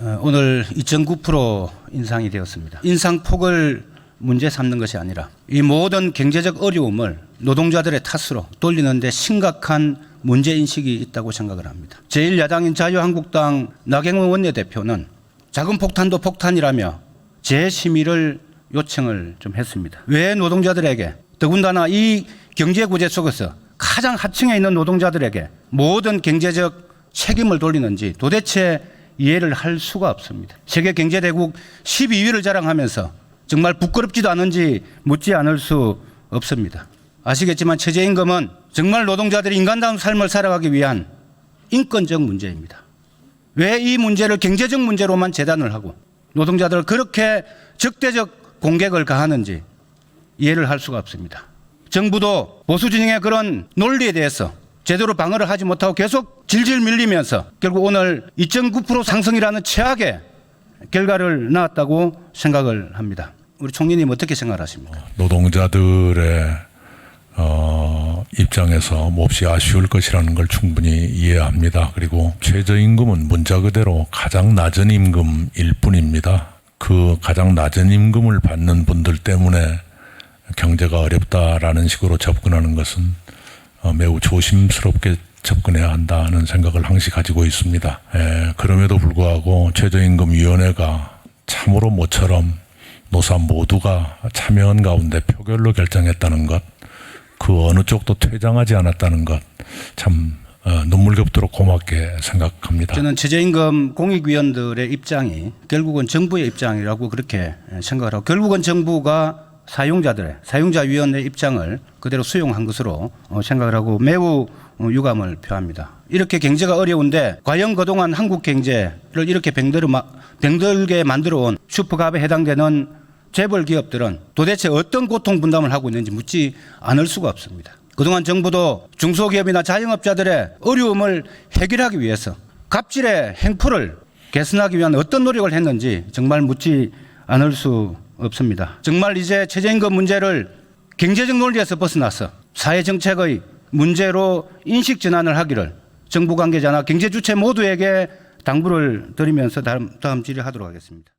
어, 오늘 2.9% 인상이 되었습니다. 인상폭을 문제 삼는 것이 아니라 이 모든 경제적 어려움을 노동자들의 탓으로 돌리는데 심각한 문제 인식이 있다고 생각을 합니다. 제1야당인 자유한국당 나경원 원내대표는 작은 폭탄도 폭탄이라며 재심의를 요청을 좀 했습니다. 왜 노동자들에게 더군다나 이 경제 구제 속에서 가장 하층에 있는 노동자들에게 모든 경제적 책임을 돌리는지 도대체 이해를 할 수가 없습니다. 세계 경제대국 12위를 자랑하면서 정말 부끄럽지도 않은지 묻지 않을 수 없습니다. 아시겠지만 최저임금은 정말 노동자들이 인간다운 삶을 살아가기 위한 인권적 문제입니다. 왜 이 문제를 경제적 문제로만 재단을 하고 노동자들을 그렇게 적대적 공격을 가하는지 이해를 할 수가 없습니다. 정부도 보수 진영의 그런 논리에 대해서 제대로 방어를 하지 못하고 계속 질질 밀리면서 결국 오늘 2.9% 상승이라는 최악의 결과를 낳았다고 생각을 합니다. 우리 총리님 어떻게 생각하십니까? 노동자들의 어, 입장에서 몹시 아쉬울 것이라는 걸 충분히 이해합니다. 그리고 최저임금은 문자 그대로 가장 낮은 임금일 뿐입니다. 그 가장 낮은 임금을 받는 분들 때문에 경제가 어렵다라는 식으로 접근하는 것은 어, 매우 조심스럽게 접근해야 한다는 생각을 항시 가지고 있습니다. 예, 그럼에도 불구하고 최저임금위원회가 참으로 모처럼 노사 모두가 참여한 가운데 표결로 결정했다는 것, 그 어느 쪽도 퇴장하지 않았다는 것, 참 어, 눈물겹도록 고맙게 생각합니다. 저는 최저임금 공익위원들의 입장이 결국은 정부의 입장이라고 그렇게 생각을 하고 결국은 정부가 사용자들의 사용자위원회 입장을 그대로 수용한 것으로 어, 생각을 하고 매우 어, 유감을 표합니다. 이렇게 경제가 어려운데 과연 그동안 한국 경제를 이렇게 병들게 만들어 온 슈퍼갑에 해당되는 재벌 기업들은 도대체 어떤 고통 분담을 하고 있는지 묻지 않을 수가 없습니다. 그동안 정부도 중소기업이나 자영업자들의 어려움을 해결하기 위해서 갑질의 행포를 개선하기 위한 어떤 노력을 했는지 정말 묻지 않을 수 없습니다. 정말 이제 최저임금 문제를 경제적 논리에서 벗어나서 사회정책의 문제로 인식 전환을 하기를 정부 관계자나 경제 주체 모두에게 당부를 드리면서 다음, 질의하도록 하겠습니다.